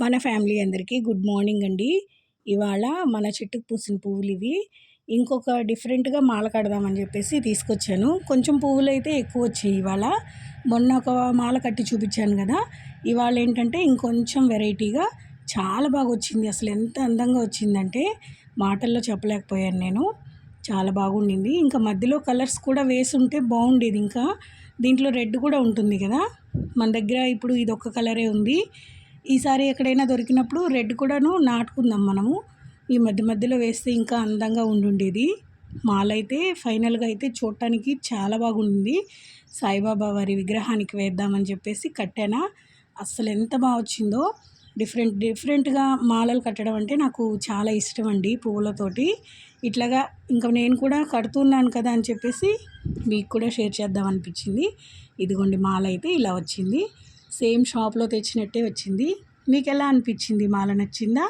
మన ఫ్యామిలీ అందరికీ good morning అండి. ఇవాళ మన చెట్టుకు పూసిన పువ్వులు ఇవి. ఇంకొక డిఫరెంట్గా మాల కడదామని చెప్పేసి తీసుకొచ్చాను. కొంచెం పువ్వులు అయితే ఎక్కువ వచ్చాయి ఇవాళ. మొన్న ఒక మాల కట్టి చూపించాను కదా. ఇవాళ ఏంటంటే ఇంకొంచెం వెరైటీగా చాలా బాగా వచ్చింది. అసలు ఎంత అందంగా వచ్చిందంటే మాటల్లో చెప్పలేకపోయాను నేను. చాలా బాగుండింది. ఇంకా మధ్యలో కలర్స్ కూడా వేసి ఉంటే బాగుండేది ఇంకా. దీంట్లో రెడ్ కూడా ఉంటుంది కదా. మన దగ్గర ఇప్పుడు ఇది ఒక్క కలరే ఉంది. ఈసారి ఎక్కడైనా దొరికినప్పుడు రెడ్ కూడాను నాటుకుందాం మనము. ఈ మధ్య మధ్యలో వేస్తే ఇంకా అందంగా ఉండుండేది. మాల అయితే ఫైనల్గా అయితే చూడటానికి చాలా బాగుంది. సాయిబాబా వారి విగ్రహానికి వేద్దామని చెప్పేసి కట్టానా. అస్సలు ఎంత బాగా వచ్చిందో. డిఫరెంట్ డిఫరెంట్గా మాలలు కట్టడం అంటే నాకు చాలా ఇష్టం అండి పువ్వులతోటి ఇట్లాగా ఇంకా నేను కూడా కడుతున్నాను కదా అని చెప్పేసి మీకు కూడా షేర్ చేద్దాం అనిపించింది. ఇదిగోండి మాల అయితే ఇలా వచ్చింది. సేమ్ షాప్లో తెచ్చినట్టే వచ్చింది. మీకు ఎలా అనిపించింది? మాల నచ్చిందా?